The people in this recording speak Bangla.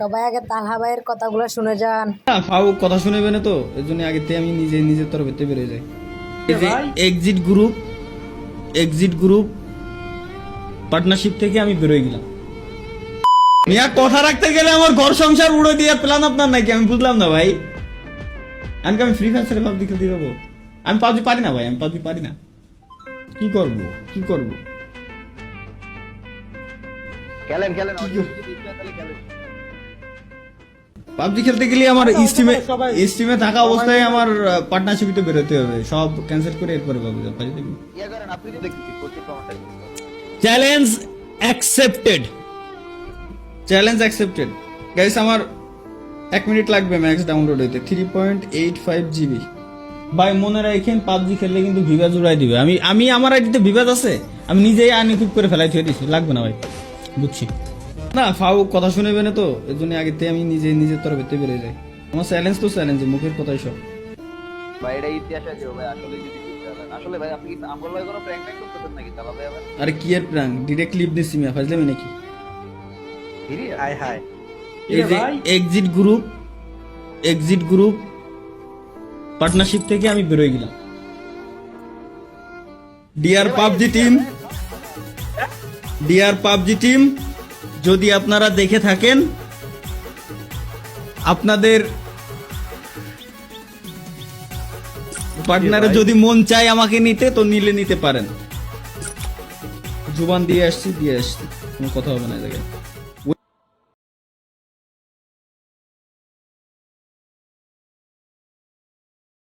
সবাই আগে তালহা ভাইয়ের কথাগুলো শুনে যান। ফাউ কথা শুনেবে না তো এর জন্য আগে থেকে আমি নিজে নিজের তরফেতে বেরোয় যাই। এই যে exit group exit group partnership থেকে আমি বেরোয় গেলাম। মিয়া কথা রাখতে গেলে আমার ঘর সংসার উড়ে দিয়ে প্ল্যান আপনার নাকি? আমি বুঝলাম না ভাই। আমি কি আমি ফ্রি ফায়ার ছেড়ে পাবজি খেলতে দেবো আমি পাবজি পারি না ভাই আমি পাবজি পারি না। কি করব? কি করব? খেলেন খেলেন। পাবজি খেলতে গেলে আমার স্টিমে স্টিমে থাকা অবস্থায় আমার পার্টনারশিপে বেরোতে হবে। সব ক্যান্সেল করে এরপরে পাবজি দেখবি ইয়ে করেন আপনি তো দেখছি challenge accepted challenge accepted guys আমার এক মিনিট লাগবে ম্যাক্স ডাউনলোড হইতে three point eight five GB ভাই মনে রাখেন পাবজি খেললে কিন্তু ভিভাজ উড়াই দিবে। আমি আমি আমার আইডিতে ভিভাজ আছে। আমি নিজেই আনইকুইপ করে ফেলাই থুয়ে দিছি লাগবে না ভাই। বুঝছি। না ফাউ কথা শুনেবে না তো এর জন্য আগে থেকে আমি নিজে নিজের তরফেতে বেরিয়ে যাই। আমার চ্যালেঞ্জ তো চ্যালেঞ্জ মুখের কথাই সব। ভাই এটা ইতিহাস আছে ভাই আসলে যদি পারেন আসলে ভাই আপনি কি আমল ভাই কোনো প্র্যাঙ্ক ট্যাঙ্ক করতেছেন নাকি? তালা ভাই। আরে কি এর প্রাং ডিরেক্ট ক্লিপ দিচ্ছি মিয়া ফাজলামি নাকি? হিরি হাই হাই। এই যে exit group exit group partnership থেকে আমি বের বেরোয় গেলাম। Dear PUBG team dear PUBG team যদি আপনারা দেখে থাকেন আপনাদের পার্টনারে যদি মন চায় আমাকে নিতে তো নিলে নিতে পারেন। জুবান দিয়ে আসছি দিয়ে আসছি। কোনো কথা হবে না জায়গায়।